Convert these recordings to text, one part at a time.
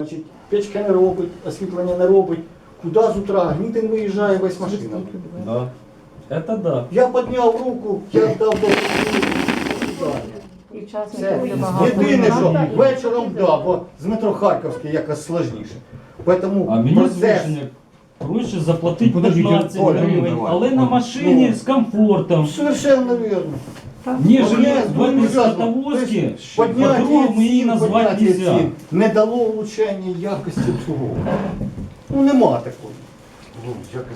Значить, печка не робить, освітлення не робить. Куди з утра? Гнітин виїжджає весь машина. Да. Это да. Я підняв руку, я дав до І час Це не буде багато. єдине, що вечором да, бо з метро Харківське якось складніше. Тому А мені процес звичайно проще заплатити Подождіть, 15 Оля, гривень, давай. але на машині Ну. з комфортом. совершенно вірно. Нежели Подняття, в этой ну, по-другому її назвати нельзя. не дало влучання якості обслуговування. Ну нема такої.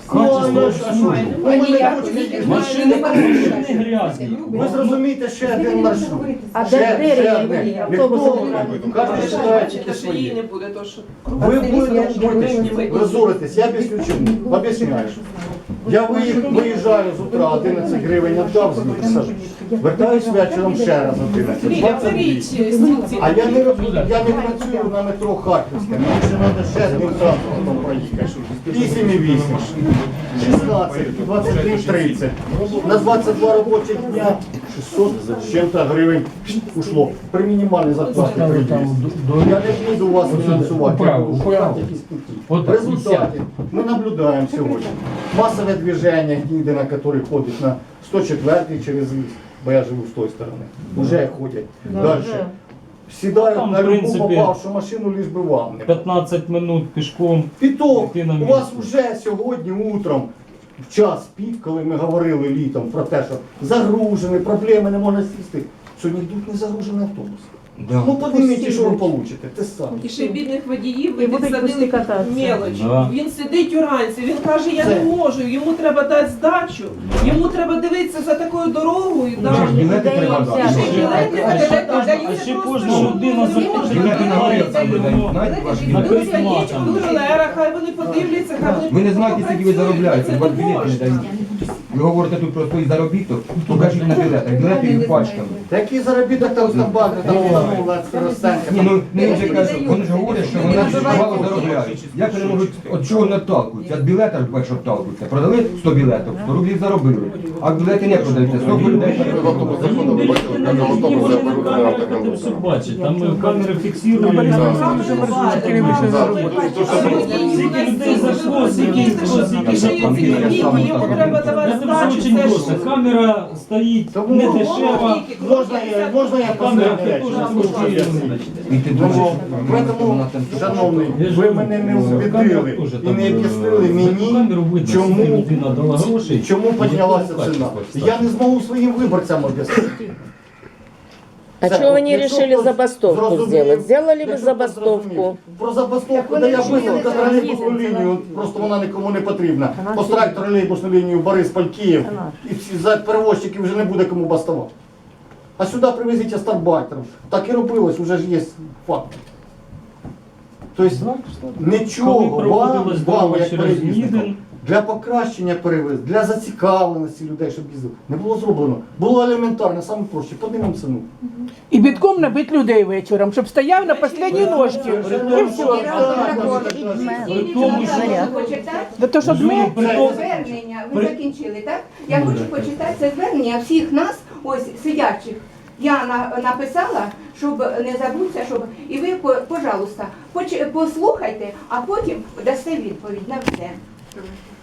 Качество Ну, а що? обслуги. У мене дочка є. Машини, машини грязні. Ви зрозумієте ще один маршрут. А де двері ж її не буде, то що Ви будете робити, я об'ясню чому. Об'ясняю. Я виїх- виїжджаю з утра, 11 гривень віддав, звідси. Вертаюсь вечором ще раз 11, Ліля, 28. беріть стілці. А я не роблю, я не працюю на метро Харківське, мені ще треба ще одним транспортом проїхати. 8,8, 16, 23, 30. На 22 робочих дня 600 з чим-то гривень ушло. При мінімальній зарплаті приїзд. Я не буду вас фінансувати, я буду шукати якісь путі. Ми наблюдаємо сьогодні масове движення, гіди, на який ходить на 104 через ліс, бо я живу з тої сторони. Уже ходять. Далі. Сідають Там, на в любу принципі, попавшу машину, лиш би вам не. 15 минут пішком. Піток, у вас вже сьогодні утром, в час пік, коли ми говорили літом про те, що загружені, проблеми не можна сісти. Сьогодні йдуть незагружені автобуси. Да. Ну подивіться, що ви получите, те саме. І ще бідних водіїв ви підсадили мелоч. Да. Він сидить уранці, він каже, я Це- не можу, йому треба дати здачу, йому треба дивитися за такою дорогою. да. Вже ж білети треба дати. білети, А ще- кожна людина ну, за- не Білети на. Ну, в контролера, хай вони подивляться, хай вони Ви не знаєте, скільки ви заробляєте, не білети не дають. Ви говорите тут про свій заробіток, покажіть на білетах, білети і пачками. Який заробіток там стамбати, там встановила Ростенка. Ні, ну не вже кажуть, вони ж говорять, що вони мало заробляють. Як вони можуть от чого не отталкуються? Від білета ж перше отталкуються. Продали 100 білетів, 100 рублів заробили. А білети не продаються, 100 людей. Все бачить, там е, камери фіксують. Скільки людей зайшло, скільки хто, скільки Це просто. Камера стоїть не можна дешева. Можна я, можна я Камера теж коштує. Тому, шановний, ви мене не убедили і не е, об'яснили мені, чому, піднялася ціна. Я не зможу своїм виборцям об'яснити. А якщо решили хтось забастовку сделать? Сделали бы забастовку. Про забастовку, де я висловив тролейбусну лінію, просто вона нікому не потрібна. Пострать тролейбусну лінію Борисполь Київ, і всі за перевозчиків вже не буде кому бастувати. А сюди привезіть астарбайтерів. Так і робилось, вже ж є факт. Тобто нічого вам, вам як перевізникам, для покращення перевезень, для зацікавленості людей, щоб їздили, не було зроблено. Було елементарно, саме проще, поднимемо ціну. І бітком набити людей вечором, щоб стояв на останній ножці. І все. при тому, що щоб ми Звернення, ви закінчили, так? Я хочу почитати це звернення всіх нас, ось сидячих. Я на- написала, щоб не забутися, щоб і ви, пожалуйста, послухайте, а потім дасте відповідь на все. 嗯？